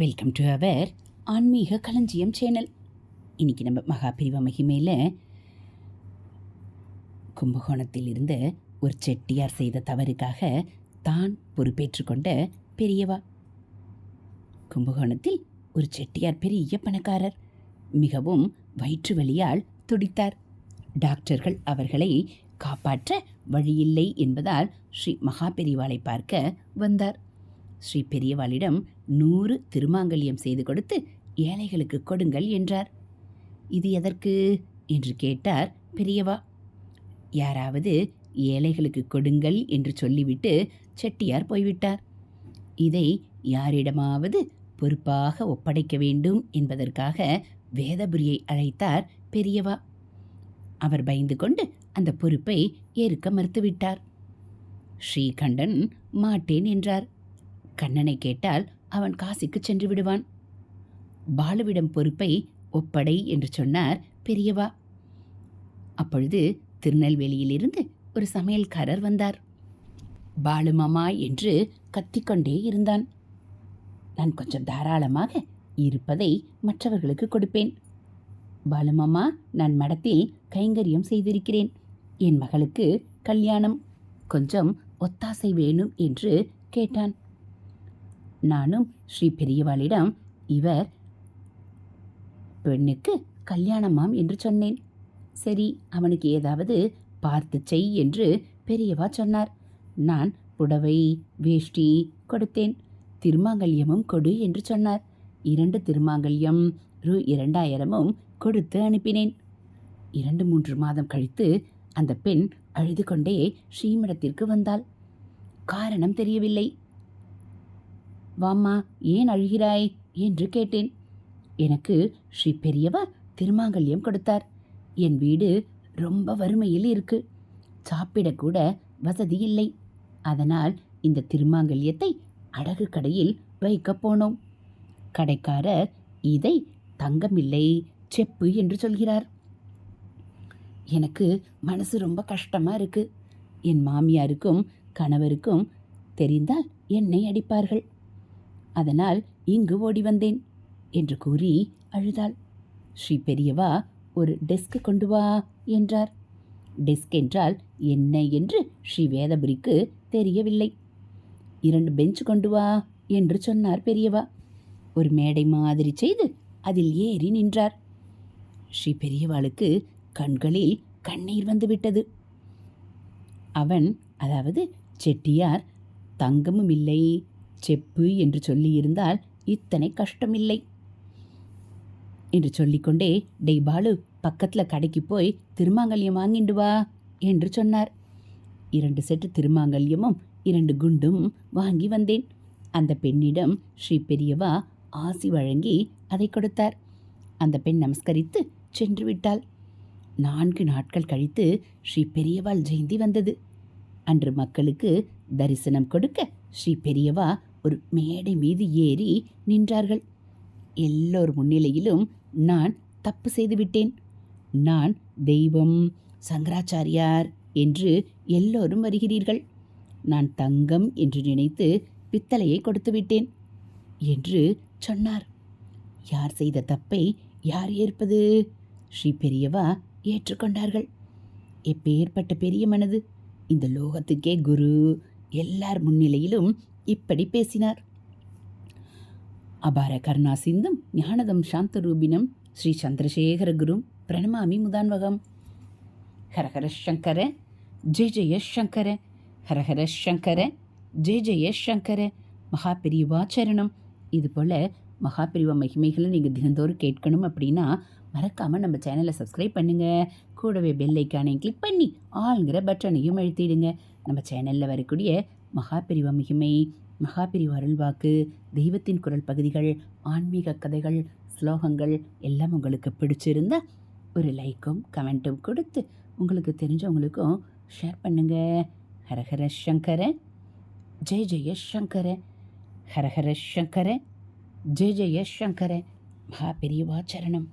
Welcome to our ஆன்மீக களஞ்சியம் channel. இன்றைக்கி நம்ம மகாபிரிவ மகிமையில் கும்பகோணத்தில் இருந்த ஒரு செட்டியார் செய்த தவறுக்காக தான் பொறுப்பேற்றுக்கொண்ட பெரியவா. கும்பகோணத்தில் ஒரு செட்டியார் பெரிய பணக்காரர். மிகவும் வயிற்று வலியால் துடித்தார். டாக்டர்கள் அவர்களை காப்பாற்ற வழியில்லை என்பதால் ஸ்ரீ மகாபெரிவாளை பார்க்க வந்தார். ஸ்ரீ பெரியவாளிடம் நூறு திருமாங்கல்யம் செய்து கொடுத்து ஏழைகளுக்கு கொடுங்கள் என்றார். இது எதற்கு? என்று கேட்டார் பெரியவா. யாராவது ஏழைகளுக்கு கொடுங்கள் என்று சொல்லிவிட்டு செட்டியார் போய்விட்டார். இதை யாரிடமாவது பொறுப்பாக ஒப்படைக்க வேண்டும் என்பதற்காக வேதபுரியை அழைத்தார் பெரியவா. அவர் பயந்து கொண்டு அந்த பொறுப்பை ஏற்க மறுத்துவிட்டார். ஸ்ரீகண்டன் மாட்டேன் என்றார். கண்ணனை கேட்டால் அவன் காசிக்கு சென்று விடுவான். பாலுவிடம் பொறுப்பை ஒப்படை என்று சொன்னார் பெரியவா. அப்பொழுது திருநெல்வேலியிலிருந்து ஒரு சமையல்காரர் வந்தார். பாலுமாமா என்று கத்திக்கொண்டே இருந்தான். நான் கொஞ்சம் தாராளமாக இருப்பதை மற்றவர்களுக்கு கொடுப்பேன். பாலுமாமா நான் மடத்தில் கைங்கரியம் செய்திருக்கிறேன். என் மகளுக்கு கல்யாணம் கொஞ்சம் ஒத்தாசை வேணும் என்று கேட்டான். நானும் ஸ்ரீ பெரியவாளிடம் இவர் பெண்ணுக்கு கல்யாணமாம் என்று சொன்னேன். சரி அவனுக்கு ஏதாவது பார்த்து செய் என்று பெரியவா சொன்னார். நான் புடவை வேஷ்டி கொடுத்தேன். திருமாங்கல்யமும் கொடு என்று சொன்னார். இரண்டு திருமாங்கல்யம் ரூ. இரண்டாயிரமும் கொடுத்து அனுப்பினேன். இரண்டு மூன்று மாதம் கழித்து அந்த பெண் அழுது கொண்டே ஸ்ரீமடத்திற்கு வந்தாள். காரணம் தெரியவில்லை. வாம்மா ஏன் அழுகிறாய்? என்று கேட்டேன். எனக்கு ஸ்ரீ பெரியவர் திருமாங்கல்யம் கொடுத்தார். என் வீடு ரொம்ப வறுமையில் இருக்கு. சாப்பிடக்கூட வசதி இல்லை. அதனால் இந்த திருமாங்கல்யத்தை அடகு கடையில் வைக்கப் போனோம். கடைக்காரர் இதை தங்கமில்லை செப்பு என்று சொல்கிறார். எனக்கு மனசு ரொம்ப கஷ்டமா இருக்கு. என் மாமியாருக்கும் கணவருக்கும் தெரிந்தால் என்னை அடிப்பார்கள். அதனால் இங்கு ஓடி வந்தேன் என்று கூறி அழுதாள். ஸ்ரீ பெரியவா ஒரு டெஸ்க் கொண்டு வா என்றார். டெஸ்க் என்றால் என்ன என்று ஸ்ரீ வேதபுரிக்கு தெரியவில்லை. இரண்டு பெஞ்ச் கொண்டு வா என்று சொன்னார் பெரியவா. ஒரு மேடை மாதிரி செய்து அதில் ஏறி நின்றார். ஸ்ரீ பெரியவாளுக்கு கண்களில் கண்ணீர் வந்துவிட்டது அவன் அதாவது செட்டியார் தங்கமும் இல்லை செப்பு என்று சொல்லியிருந்தால் இத்தனை கஷ்டமில்லை என்று சொல்லிக்கொண்டே டெய் பாலு பக்கத்தில் கடைக்கு போய் திருமாங்கல்யம் வாங்கிண்டு வா என்று சொன்னார். இரண்டு செட்டு திருமாங்கல்யமும் இரண்டு குண்டும் வாங்கி வந்தேன். அந்த பெண்ணிடம் ஸ்ரீ பெரியவா ஆசி வழங்கி அதை கொடுத்தார். அந்த பெண் நமஸ்கரித்து சென்று விட்டாள். நான்கு நாட்கள் கழித்து ஸ்ரீ பெரியவாள் ஜெயந்தி வந்தது. அன்று மக்களுக்கு தரிசனம் கொடுக்க ஸ்ரீ பெரியவா ஒரு மேடை மீது ஏறி நின்றார்கள். எல்லோர் முன்னிலையிலும் நான் தப்பு செய்துவிட்டேன் நான் தெய்வம் சங்கராச்சாரியார் என்று எல்லோரும் வருகிறீர்கள். நான் தங்கம் என்று நினைத்து பித்தளையை கொடுத்து விட்டேன் என்று சொன்னார். யார் செய்த தப்பை யார் ஏற்பது? ஸ்ரீ பெரியவா ஏற்றுக்கொண்டார்கள். எப்பேற்பட்ட பெரிய மனது. இந்த லோகத்துக்கே குரு. எல்லார் முன்னிலையிலும் இப்படி பேசினார். அபார கருணா சிந்தும் ஞானதம் சாந்தரூபினம் ஸ்ரீ சந்திரசேகர குரும் பிரணமாமி முதான்வகம். ஹரஹர சங்கர ஜெய ஜெய சங்கர ஹரஹர சங்கர ஜெய ஜெய சங்கர மகாபிரிவா சரணம். இது போல் மகாபிரிவா மகிமைகளை நீங்கள் தினந்தோறும் கேட்கணும் அப்படின்னா மறக்காமல் நம்ம சேனலை சப்ஸ்கிரைப் பண்ணுங்கள் கூடவே பெல் ஐக்கானையும் கிளிக் பண்ணி ஆளுங்கிற பட்டனையும் அழுத்திடுங்க. நம்ம சேனலில் வரக்கூடிய மகாபிரிவ மகிமை மகாபிரிவா அருள்வாக்கு தெய்வத்தின் குரல் பகுதிகள் ஆன்மீக கதைகள் ஸ்லோகங்கள் எல்லாம் உங்களுக்கு பிடிச்சிருந்தா ஒரு லைக்கும் கமெண்ட்டும் கொடுத்து உங்களுக்கு தெரிஞ்சவங்களுக்கும் ஷேர் பண்ணுங்க. ஹரஹர சங்கர ஜெய ஜெய சங்கர ஹரஹர சங்கர ஜெய ஜெய சங்கர மகா பெரியவா சரணம்.